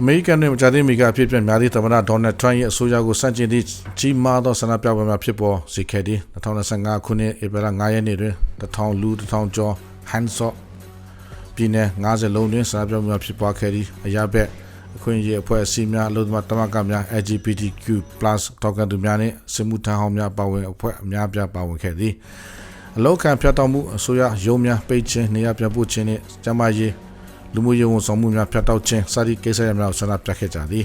အမေရိကန်နဲ့မကြာသေးမီကအဖြစ်ပြများသည့်သမ္မတဒေါ်နယ်ထရန့်ရဲ့အဆိုအရကိုစန့်ကျင်သည့်ကြီးမားသောဆန္ဒပြပွဲများဖြစ်ပေါ်စေခဲ့သည်2025ခုနှစ်ဧပြီလ9ရက်နေ့တွင်1000လူ1000ကျော်ဟန်ဆော့ပြည်နယ်90လုံးတွင်ဆန္ဒပြပွဲများဖြစ်ပွားခဲ့သည်အရာဘက်အခွင့်အရေးအဖွဲ့အစည်းများအလို့သမတမကများ LGBTQ+ တောက်ကန်သူများနှင့်စစ်မှုထမ်းဟောင်းများပါဝင်အဖွဲ့အများပြားပါဝင်ခဲ့သည်အလောက်ခံဖျက်တောက်မှုအစိုးရရုံးများပိတ်ခြင်းနေရာပြပို့ခြင်းနှင့်ကျန်းမာရေး လူမှုရေးဝန်ဆောင်မှုများဖျက်တောက်ခြင်းစသည့်ကိစ္စရပ်များကိုဆန္ဒပြခဲ့ကြသည်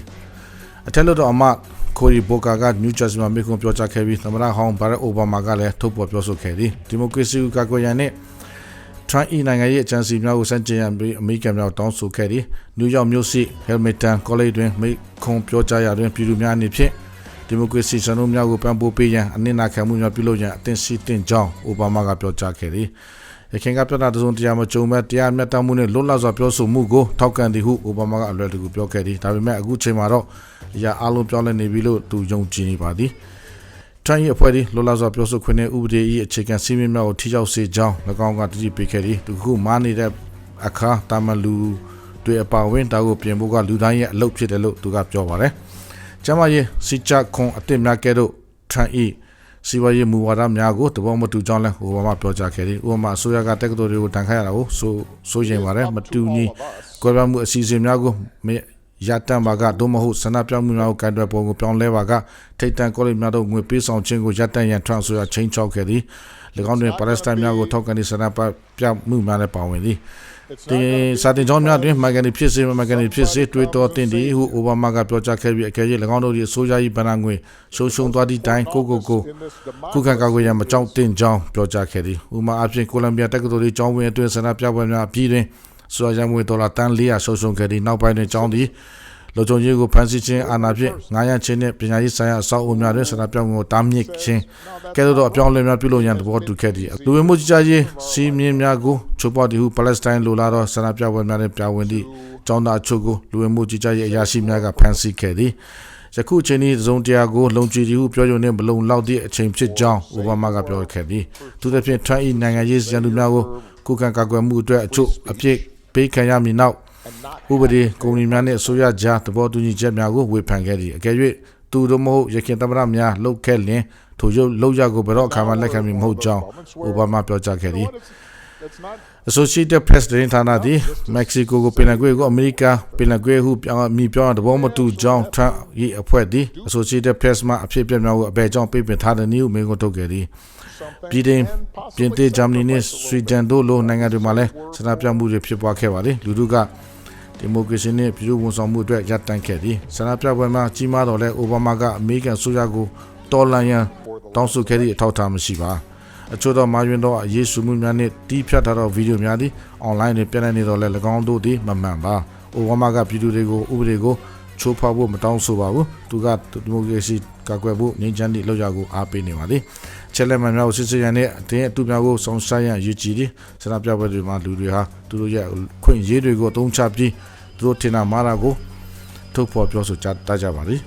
အထက်လွှတ်တော်အမတ်ကိုရီဘိုကာကနယူးဂျာစီမှာမိခွန်းပြောကြားခဲ့ပြီးသမ္မတဟောင်းဘာရက်အိုဘားမားကလည်းထုတ်ဖော်ပြောဆိုခဲ့သည်ဒီမိုကရေစီကိုကာကွယ်ရန်နှင့်ထရန့်ဤနိုင်ငံရဲ့အကြံစီများကိုစတင်ရန်ပြီးအမေရိကန်များတောင်းဆိုခဲ့သည်နယူးယောက်မြို့ရှိဟဲလ်မစ်တန်ကောလိပ်တွင်မိခွန်ပြောကြားရာတွင်ပြည်သူများအနေဖြင့်ဒီမိုကရေစီစံနှုန်းများကိုပံ့ပိုးပေးရန်အနစ်နာခံမှုများပြုလုပ်ရန်အသင့်ရှိတင်ကြောင်းအိုဘားမားကပြောကြားခဲ့သည် ရခိုင်ကပြဿနာတစုံတရာမကြုံမဲ့တရားမျှတမှုနဲ့လွတ်လပ်စွာပြောဆိုမှုကိုထောက်ခံသည်ဟုအိုဘားမားကအလွယ်တကူပြောခဲ့သည်ဒါပေမဲ့အခုချိန်မှာတော့အရာအလုံးပြောင်းလဲနေပြီလို့သူယုံကြည်နေပါသည်ထရန့်ရဲ့အဖွဲ့ဒီလောလာစွာပြောဆိုခွင့်နဲ့ဥပဒေ၏အခြေခံစည်းမျဉ်းများကိုထိရောက်စေကြောင်း၎င်းကတတိပေးခဲ့သည်ဒီခုမားနေတဲ့အခါတာမလူတွေအပါအဝင်တာကိုပြင်ဖို့ကလူတိုင်းရဲ့အလုပ်ဖြစ်တယ်လို့သူကပြောပါတယ်။ကျမရဲ့စီချခွန်အစ်စ်များကဲ့သို့ထရန့်၏ စီဝါရေးမူဝါဒများကိုတဘောမတူကြောင်းလဲဟိုဘာမှပြောကြားခဲ့သည်။ဥပမာအစိုးရကတက္ကသိုလ်တွေကိုတန်ခတ်ရတာကိုဆိုဆိုရင်ပါတယ်မတူညီကွဲပြားမှုအစီအစဉ်များကိုမ ရတန်ပါကဒို့မဟုတ်ဆန္ဒပြမှုများကိုကန်တွယ်ပုံကိုပြောင်းလဲပါကထိတ်တန့်ကောလိပ်များတို့ငွေပေးဆောင်ခြင်းကိုရတန်ရန်ထရန့်ဆိုရချင်းချောက်ခဲ့သည်၎င်းတွင်ပါလက်စတိုင်းများကိုထောက်ခံသည့်ဆန္ဒပြမှုများလည်းပါဝင်သည်ဒီစာတင်ကြောင်းများတွင်မဂန်နီဖြစ်စေမဂန်နီဖြစ်စေတွေးတော်တင်သည်ဟုအိုဘားမားကပြောကြားခဲ့ပြီးအကယ်၍၎င်းတို့၏အစိုးရ၏ဗဏ္ဍာငွေရှုံရှုံသွားသည့်တိုင်ကိုကိုကိုခုခံကာကွယ်ရန်မကြောက်တင်ကြောင်းပြောကြားခဲ့သည်ဥပမာအဖြစ်ကိုလံဘီယာတက္ကသိုလ်၏ကျောင်းဝင်အတွင်းဆန္ဒပြပွဲများအပြီးတွင် ဆိုရရန်ငွေဒေါ်လာတန်400ရှုံရှုံခဲ့သည့်နောက်ပိုင်းတွင်ကျောင်းသည်လုံခြုံရေးကိုဖန်ဆီးခြင်းအာဏာဖြင့်ငားရမ်းခြင်းနဲ့ပညာရေးဆိုင်ရာအဆောက်အအုံများတွင်ဆန္ဒပြမှုကိုတားမြစ်ခြင်းကဲ့သို့သောအပြောင်းအလဲများပြုလုပ်ရန်သဘောတူခဲ့သည့်လူဝင်မှုကြီးကြပ်ရေးစီးမြင်များကိုချိုးဖောက်သည်ဟုပါလက်စတိုင်းလိုလားသောဆန္ဒပြပွဲများတွင်ပြဝင်သည့်ကျောင်းသားအချို့ကိုလူဝင်မှုကြီးကြပ်ရေးအရာရှိများကဖမ်းဆီးခဲ့သည်ယခုအချိန်นี้သုံးတရားကိုလုံခြုံသည်ဟုပြောရုံနဲ့မလုံလောက်သည့်အချိန်ဖြစ်ကြောင်းအိုဘားမားကပြောခဲ့သည်သူတစ်ဖြင့်ထရန့်၏နိုင်ငံရေးစံသူများကိုကုခံကာကွယ်မှုအတွက်အချို့အပြစ် ပေးခံရမည်နောက်ဥပဒေကုမ္ပဏီများနှင့်အစိုးရကြားသဘောတူညီချက်များကိုဝေဖန်ခဲ့သည်အကယ်၍သူတို့မဟုတ်ရခိုင်သမ္မတများလှုပ်ခဲ့လင်ထိုရုပ်လောက်ရကိုဘယ်တော့အခါမှလက်ခံမည်မဟုတ်ကြောင်းအိုဘားမားပြောကြားခဲ့သည် It's not Associated Press သတင်းဌာနသည်မက္ကဆီကိုကိုပင်လယ်ကွေ့ကိုအမေရိကပင်လယ်ကွေ့ဟုပြောင်းမိပြောင်းသဘောမတူကြောင်း Trump ၏အဖွဲ့သည် Associated Press မှအဖြစ်အပျက်များကိုအဘယ်ကြောင့်ပိတ်ပင်ထားတဲ့နည်းဟုမေးခွန်းထုတ်ခဲ့သည် something ပြည်တင် and ပြင် possibly သစ်ဂျာမနီနဲ့ဆွီဒင်တို့လိုနိုင်ငံတွေမှာလည်းဆန္ဒပြမှုတွေဖြစ်ပွားခဲ့ပါတယ်လူတို့ကဒီမိုကရေစီနဲ့ပြည်သူ့ဝန်ဆောင်မှုအတွက်ရပ်တန့်ခဲ့သည်ဆန္ဒပြပွဲမှာကြီးမားတော့လဲအိုဘားမားကအမေရိကန်ဆိုရကိုတော်လန်ရန်တောင်းဆိုခဲ့သည့်အထောက်အထားမရှိပါ အချို့သောမာယွန်းသောအရေးစုမှုများနှင့်တီးဖြတ်ထားသောဗီဒီယိုများသည်အွန်လိုင်းတွင်ပြန့်နှံ့နေတော့လဲ၎င်းတို့သည်မမှန်ပါအိုဘားမားကပြည်သူတွေကိုဥပဒေကိုချိုးဖောက်ဖို့မတောင်းဆိုပါဘူးသူကဒီမိုကရေစီကာကွယ်ဖို့ငြိမ်းချမ်းသည့်လောက်ရကိုအားပေးနေပါသည်ချက်လက်မှန်များကိုစစ်စစ်ရန်နဲ့အတင်းအတူများကိုဆောင်ဆိုင်ရန်ရည်ကြည်သည်ဆန္ဒပြပွဲတွေမှာလူတွေဟာသူတို့ရဲ့ခွင့်ရေးတွေကိုအသုံးချပြီးသူတို့ထင်တာမှားတာကိုထုတ်ဖော်ပြောဆိုကြတတ်ကြပါသည်